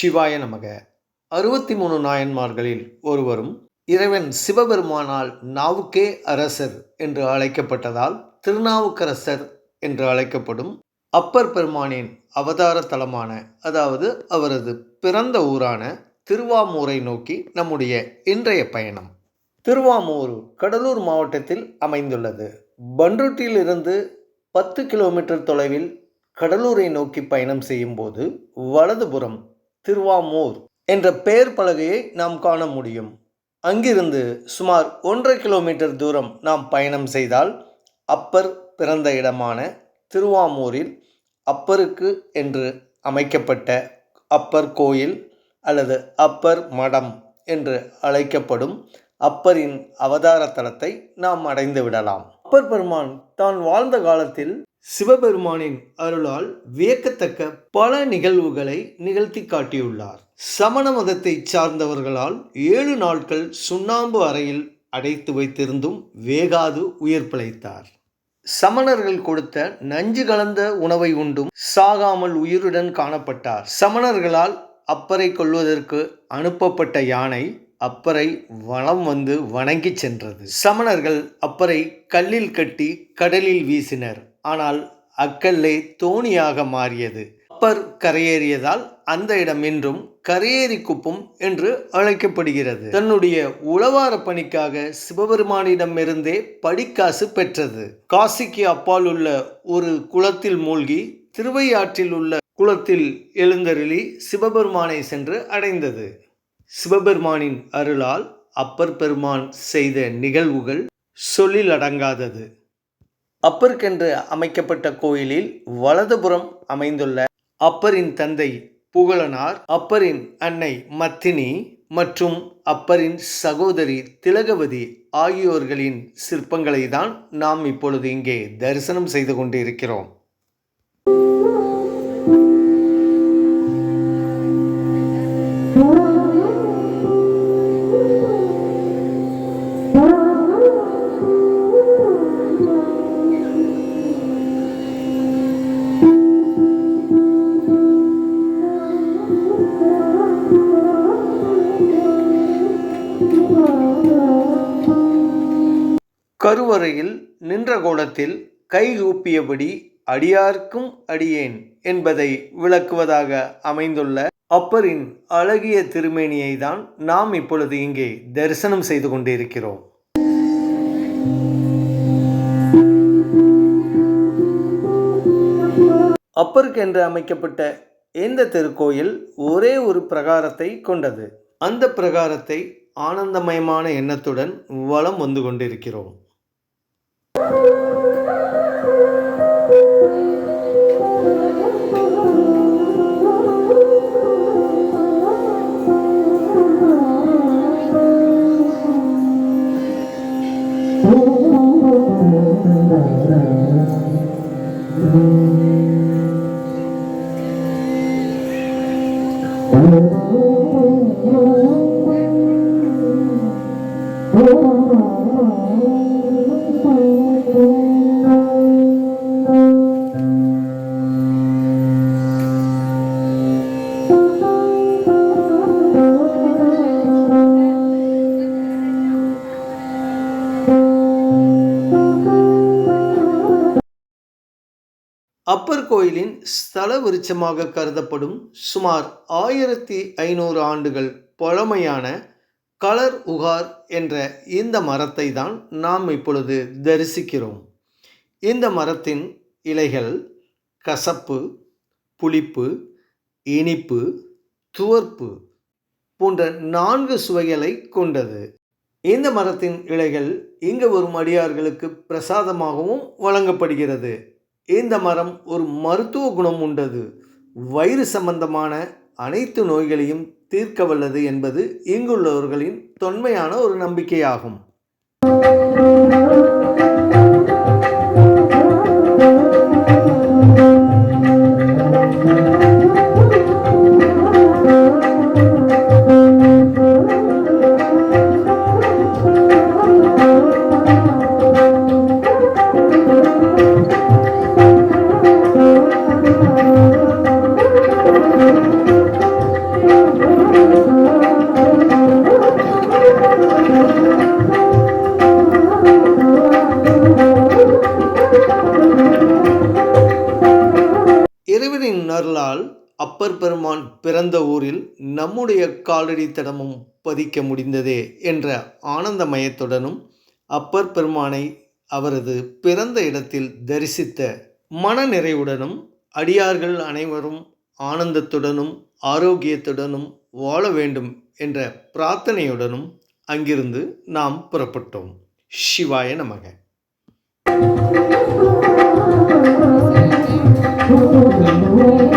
சிவாய நமக. அறுபத்தி மூணு நாயன்மார்களில் ஒருவரும் இறைவன் சிவபெருமானால் நாவுக்கே அரசர் என்று அழைக்கப்பட்டதால் திருநாவுக்கரசர் என்று அழைக்கப்படும் அப்பர் பெருமானின் அவதார தலமான அதாவது அவரது பிறந்த ஊரான திருவாமூரை நோக்கி நம்முடைய இன்றைய பயணம். திருவாமூர் கடலூர் மாவட்டத்தில் அமைந்துள்ளது. பண்ருட்டியிலிருந்து பத்து கிலோமீட்டர் தொலைவில் கடலூரை நோக்கி பயணம் செய்யும்போது வலதுபுறம் திருவாமூர் என்ற பெயர் பலகையை நாம் காண முடியும். அங்கிருந்து சுமார் ஒன்றரை கிலோமீட்டர் தூரம் நாம் பயணம் செய்தால் அப்பர் பிறந்த இடமான திருவாமூரில் அப்பருக்கு என்று அமைக்கப்பட்ட அப்பர் கோயில் அல்லது அப்பர் மடம் என்று அழைக்கப்படும் அப்பரின் அவதார தலத்தை நாம் அடைந்து விடலாம். அப்பர் பெருமான் தான் வாழ்ந்த காலத்தில் சிவபெருமானின் அருளால் வியக்கத்தக்க பல நிகழ்வுகளை நிகழ்த்தி காட்டியுள்ளார். சமண மதத்தை சார்ந்தவர்களால் ஏழு நாட்கள் சுண்ணாம்பு அறையில் அடைத்து வைத்திருந்தும் வேகாது உயிர் பிழைத்தார். சமணர்கள் கொடுத்த நஞ்சு கலந்த உணவை உண்டும் சாகாமல் உயிருடன் காணப்பட்டார். சமணர்களால் அப்பறை கொள்வதற்கு அனுப்பப்பட்ட யானை அப்பரை வளம் வந்து வணங்கி சென்றது. சமணர்கள் அப்பரை கல்லில் கட்டி கடலில் வீசினர். ஆனால் அக்கல்லே தோணியாக மாறியது. அப்பர் கரையேறியதால் அந்த இடம் இன்றும் கரையேறி குப்பம் என்று அழைக்கப்படுகிறது. தன்னுடைய உளவார பணிக்காக சிவபெருமானிடமிருந்தே படிக்காசு பெற்றது. காசிக்கு அப்பால் உள்ள ஒரு குளத்தில் மூழ்கி திருவையாற்றில் உள்ள குளத்தில் எழுந்தருளி சிவபெருமானை சென்று அடைந்தது. சிவபெருமானின் அருளால் அப்பர் பெருமான் செய்த நிகழ்வுகள் சொல்லில் அடங்காதது. அப்பருக்கென்று அமைக்கப்பட்ட கோயிலில் வலதுபுறம் அமைந்துள்ள அப்பரின் தந்தை புகழனார் அப்பரின் அன்னை மத்தினி மற்றும் அப்பரின் சகோதரி திலகவதி ஆகியோர்களின் சிற்பங்களை தான் நாம் இப்பொழுது இங்கே தரிசனம் செய்து கொண்டிருக்கிறோம். கருவறையில் நின்ற கோலத்தில் கைகூப்பியபடி அடியார்க்கும் அடியேன் என்பதை விளக்குவதாக அமைந்துள்ள அப்பரின் அழகிய திருமேனியை தான் நாம் இப்பொழுது இங்கே தரிசனம் செய்து கொண்டிருக்கிறோம். அப்பருக்கு என்று அமைக்கப்பட்ட இந்த திருக்கோயில் ஒரே ஒரு பிரகாரத்தை கொண்டது. அந்த பிரகாரத்தை ஆனந்தமயமான எண்ணத்துடன் வளம் வந்து கொண்டிருக்கிறோம். Thank. அப்பர் கோயிலின் ஸ்தல விருட்சமாக கருதப்படும் சுமார் ஆயிரத்தி ஐநூறு ஆண்டுகள் பழமையான கலர் உகார் என்ற இந்த மரத்தை தான் நாம் இப்பொழுது தரிசிக்கிறோம். இந்த மரத்தின் இலைகள் கசப்பு புளிப்பு இனிப்பு துவர்ப்பு போன்ற நான்கு சுவைகளை கொண்டது. இந்த மரத்தின் இலைகள் இங்கு வரும் அடியார்களுக்கு பிரசாதமாகவும் வழங்கப்படுகிறது. இந்த மரம் ஒரு மருத்துவ குணம் உண்டது. வயிறு சம்பந்தமான அனைத்து நோய்களையும் தீர்க்க வல்லது என்பது இங்குள்ளவர்களின் தொன்மையான ஒரு நம்பிக்கையாகும். நருளால் அப்பர் பெருமான் பிறந்த ஊரில் நம்முடைய காலடி தடமும் பதிக்க முடிந்ததே என்ற ஆனந்தமயத்துடனும் அப்பர் பெருமானை அவரது பிறந்த இடத்தில் தரிசித்த மனநிறைவுடனும் அடியார்கள் அனைவரும் ஆனந்தத்துடனும் ஆரோக்கியத்துடனும் வாழ வேண்டும் என்ற பிரார்த்தனையுடனும் அங்கிருந்து நாம் புறப்பட்டோம். சிவாய நமக. Thank you.